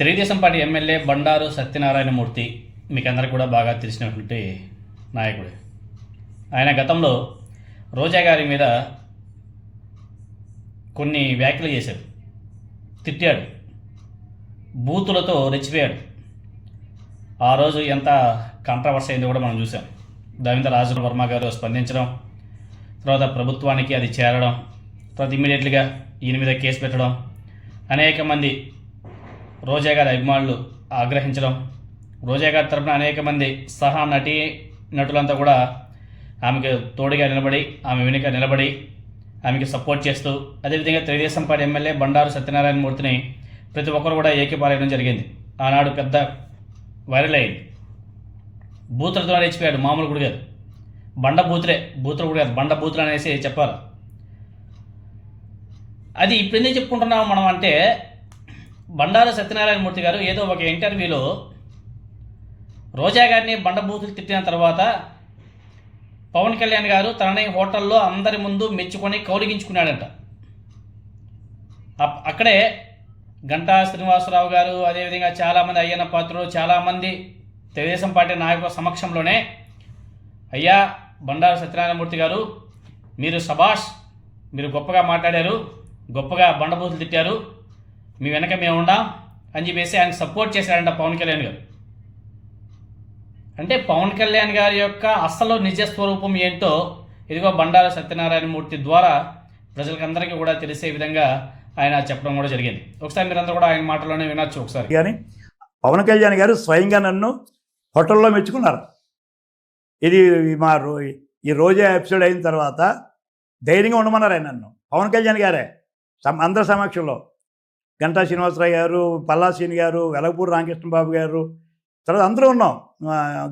Telugu Desam party MLA Bandaru Satyanarayana Murthy మీకు అందరికీ కూడా బాగా తెలిసినటువంటి నాయకుడు. ఆయన గతంలో రోజా గారి మీద కొన్ని వ్యాఖ్యలు చేశాడు. తిట్టాడు. బూతులతో రెచ్చిపోయాడు. ఆ రోజు ఎంత కాంట్రవర్సీ అయిందో కూడా మనం చూసాం దాని రాజు వర్మ గారు స్పందించడం తర్వాత ప్రభుత్వానికి అది చేరడం తర్వాత ఇమ్మీడియట్లీగా ఈయన మీద కేసు పెట్టడం అనేక మంది రోజా గారి అభిమానులు ఆగ్రహించడం రోజా గారి తరపున అనేక మంది సహా నటి నటులంతా కూడా ఆమెకు తోడుగా నిలబడి ఆమె వెనుక నిలబడి ఆమెకి సపోర్ట్ చేస్తూ అదేవిధంగా తెలుగుదేశం పార్టీ ఎమ్మెల్యే బండారు సత్యనారాయణ మూర్తిని ప్రతి ఒక్కరు కూడా ఏకీపారేయడం జరిగింది. ఆనాడు పెద్ద వైరల్ అయింది. బూతుల ద్వారా ఇచ్చిపోయాడు మామూలు గుడి కాదు బండ బూతులే బూతులు కూడా కాదు బండ బూతులు అనేసి చెప్పారు అది ఇప్పుడు ఎందుకు చెప్పుకుంటున్నాం మనం అంటే బండారు సత్యనారాయణ మూర్తి గారు ఏదో ఒక ఇంటర్వ్యూలో రోజా గారిని బండబూతులు తిట్టిన తర్వాత పవన్ కళ్యాణ్ గారు తనని హోటల్లో అందరి ముందు మెచ్చుకొని కౌలిగించుకున్నాడంట అప్- అక్కడే గంటా శ్రీనివాసరావు గారు అదేవిధంగా చాలామంది అయ్యన్న పాత్రులు చాలామంది తెలుగుదేశం పార్టీ నాయకుల సమక్షంలోనే అయ్యా బండారు సత్యనారాయణమూర్తి గారు మీరు సభాష్ మీరు గొప్పగా మాట్లాడారు గొప్పగా బండబూతులు తిట్టారు మీ వెనక మేము ఉండాం అని చెప్పేసి ఆయన సపోర్ట్ చేశారంట పవన్ కళ్యాణ్ గారు. అంటే పవన్ కళ్యాణ్ గారి యొక్క అసలు నిజ స్వరూపం ఏంటో ఇదిగో బండారు సత్యనారాయణ మూర్తి ద్వారా ప్రజలకందరికీ కూడా తెలిసే విధంగా ఆయన చెప్పడం కూడా జరిగింది. ఒకసారి మీరందరూ కూడా ఆయన మాటలోనే వినొచ్చు ఒకసారి. కానీ పవన్ కళ్యాణ్ గారు స్వయంగా నన్ను హోటల్లో మెచ్చుకున్నారు. ఇది మా రో ఈ రోజా ఎపిసోడ్ అయిన తర్వాత ధైర్యంగా ఉండమన్నారు ఆయన నన్ను. పవన్ కళ్యాణ్ గారే అందరి సమక్షంలో. గంటా శ్రీనివాసరావు గారు పల్లాసీని గారు వెలగపూడి రామకృష్ణబాబు గారు తర్వాత అందరూ ఉన్నాం.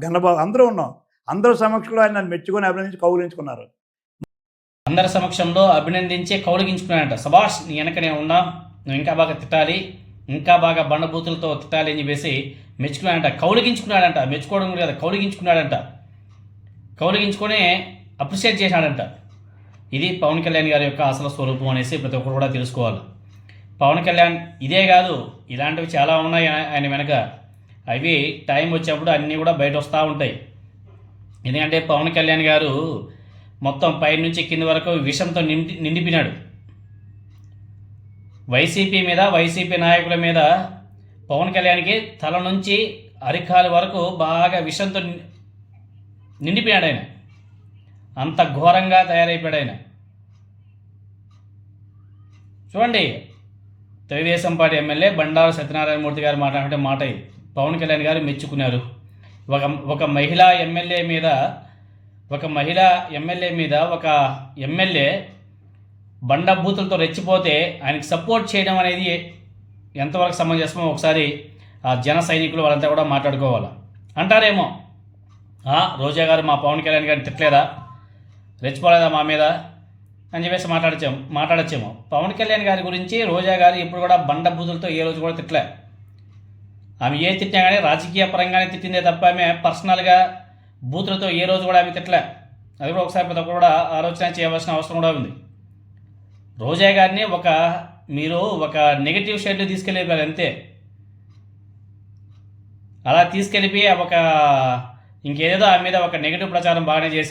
గన్నబాబు అందరూ ఉన్నాం. అందరూ సమక్షంలో ఆయన నన్ను మెచ్చుకొని అభినందించి కౌగులించుకున్నారు. అందరి సమక్షంలో అభినందించి కౌలిగించుకున్నాడంట సభాష్ నీ వెనకనే ఉన్నా నువ్వు ఇంకా బాగా తిట్టాలి ఇంకా బాగా బండబూతులతో తిట్టాలి అని చెప్పేసి మెచ్చుకున్నాడంట. కౌలిగించుకున్నాడంట మెచ్చుకోవడం కూడా కాదు కౌలిగించుకున్నాడంట కౌలిగించుకొని అప్రిషియేట్ చేశాడంట. ఇది పవన్ కళ్యాణ్ గారి యొక్క అసలు స్వరూపం అనేసి ప్రతి ఒక్కరు కూడా తెలుసుకోవాలి. పవన్ కళ్యాణ్ ఇదే కాదు ఇలాంటివి చాలా ఉన్నాయి ఆయన- వెనక. అవి టైం వచ్చేప్పుడు అన్నీ కూడా బయట వస్తూ ఉంటాయి. ఎందుకంటే పవన్ కళ్యాణ్ గారు మొత్తం పై నుంచి కింది వరకు విషంతో నిండి నిండిపోయినాడు. వైసీపీ మీద వైసీపీ నాయకుల మీద పవన్ కళ్యాణ్కి తల నుంచి అరికాలు వరకు బాగా విషంతో ని- నిండిపోయాడు ఆయన. అంత ఘోరంగా తయారైపోయాడు ఆయన. చూడండి తెలుగుదేశం పార్టీ ఎమ్మెల్యే బండారు సత్యనారాయణమూర్తి గారు మాట్లాడే మాట ఇది. పవన్ కళ్యాణ్ గారు మెచ్చుకున్నారు. ఒక ఒక మహిళా ఎమ్మెల్యే మీద ఒక మహిళా ఎమ్మెల్యే మీద ఒక ఎమ్మెల్యే బండభూతులతో రెచ్చిపోతే ఆయనకి సపోర్ట్ చేయడం అనేది ఎంతవరకు సమంజసమో ఒకసారి ఆ జన సైనికులు వాళ్ళంతా కూడా మాట్లాడుకోవాలి. అంటారేమో రోజా గారు మా పవన్ కళ్యాణ్ గారిని తిట్టలేదా? రెచ్చిపోలేదా మా మీద? అని చెప్పేసి మాట్లాడచ్చాము మాట్లాడచ్చేమో. పవన్ కళ్యాణ్ గారి గురించి రోజా గారు ఇప్పుడు కూడా బండ బూతులతో ఏ రోజు కూడా తిట్టలే. ఆమె ఏ తిట్టినా కానీ రాజకీయ పరంగానే తిట్టిందే తప్ప ఆమె పర్సనల్గా బూతులతో ఏ రోజు కూడా ఆమె తిట్టలే. అది కూడా ఒకసారి ప్రతి ఒక్కరు కూడా ఆలోచన చేయవలసిన అవసరం కూడా ఉంది. రోజా గారిని ఒక మీరు ఒక నెగిటివ్ షేడ్లో తీసుకెళ్ళిపోయారు అంతే. అలా తీసుకెళ్ళిపోయి ఒక ఇంకేదేదో ఆమె మీద ఒక నెగిటివ్ ప్రచారం బాగానే చేసి